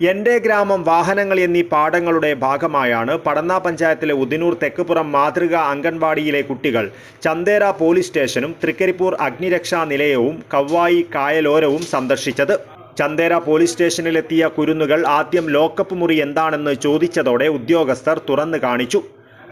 എന്റെ ഗ്രാമം വാഹനങ്ങൾ എന്നീ പാഠങ്ങളുടെ ഭാഗമായാണ്. പടന്ന പഞ്ചായത്തിലെ ഉദിനൂർ തെക്കുപുറം മാതൃക അംഗൻവാടിയിലെ കുട്ടികൾ ചന്ദേര പോലീസ് സ്റ്റേഷനും തൃക്കരിപ്പൂർ അഗ്നിരക്ഷാ നിലയവും കവ്വായി കായലോരവും സന്ദർശിച്ചത്. ചന്ദേര പോലീസ് സ്റ്റേഷനിലെത്തിയ കുരുന്നുകൾ ആദ്യം ലോക്കപ്പ് മുറി എന്താണെന്ന് ചോദിച്ചതോടെ ഉദ്യോഗസ്ഥർ തുറന്നു കാണിച്ചു.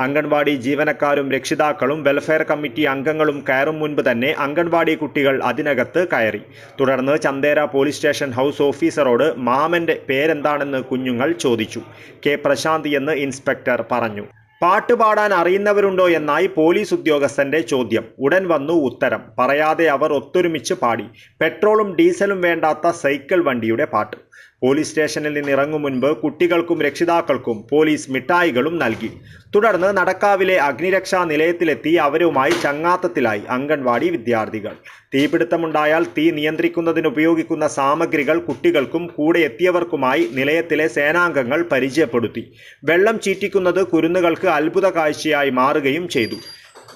അംഗൻവാടി ജീവനക്കാരും രക്ഷിതാക്കളും വെൽഫെയർ കമ്മിറ്റി അംഗങ്ങളും കയറും മുൻപ് തന്നെ അംഗൻവാടി കുട്ടികൾ അതിനകത്ത് കയറി. തുടർന്ന് ചന്തേര പോലീസ് സ്റ്റേഷൻ ഹൗസ് ഓഫീസറോട് മാമന്റെ പേരെന്താണെന്ന് കുഞ്ഞുങ്ങൾ ചോദിച്ചു. കെ പ്രശാന്ത് എന്ന് ഇൻസ്പെക്ടർ പറഞ്ഞു. പാട്ട് പാടാൻ അറിയുന്നവരുണ്ടോ എന്നായി പോലീസ് ഉദ്യോഗസ്ഥന്റെ ചോദ്യം. ഉടൻ വന്നു ഉത്തരം. പറയാതെ അവർ ഒത്തൊരുമിച്ച് പാടി. പെട്രോളും ഡീസലും വേണ്ടാത്ത സൈക്കിൾ വണ്ടിയുടെ പാട്ട്. പോലീസ് സ്റ്റേഷനിൽ നിന്ന് ഇറങ്ങും മുൻപ് കുട്ടികൾക്കും രക്ഷിതാക്കൾക്കും പോലീസ് മിഠായികളും നൽകി. തുടർന്ന് നടക്കാവിലെ അഗ്നിരക്ഷാ നിലയത്തിലെത്തി അവരുമായി ചങ്ങാത്തത്തിലായി അംഗൻവാടി വിദ്യാർത്ഥികൾ. തീപിടുത്തമുണ്ടായാൽ തീ നിയന്ത്രിക്കുന്നതിന് ഉപയോഗിക്കുന്ന സാമഗ്രികൾ കുട്ടികൾക്കും കൂടെ എത്തിയവർക്കുമായി നിലയത്തിലെ സേനാംഗങ്ങൾ പരിചയപ്പെടുത്തി. വെള്ളം ചീറ്റിക്കുന്നത് കുരുന്നുകൾക്ക് അത്ഭുത കാഴ്ചയായി മാറുകയും ചെയ്തു.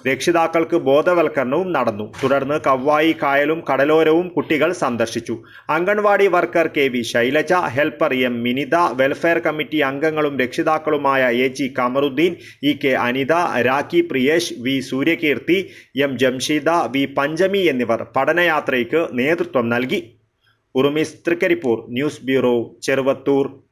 രക്ഷിതാക്കൾക്ക് ബോധവൽക്കരണവും നടന്നു. തുടർന്ന് കവ്വായി കായലും കടലോരവും കുട്ടികൾ സന്ദർശിച്ചു. Anganwadi worker K V Shailaja helper M Minitha welfare committee അംഗങ്ങളും രക്ഷിതാക്കളുമായ A G Kamaruddeen E K Anitha Rakhi Priyesh V Suryakeerthi M Jamsheeda V Panchami എന്നിവർ പഠനയാത്രയ്ക്ക് നേതൃത്വം നൽകി. Urumis Thrikaripur news bureau Cheruvathur.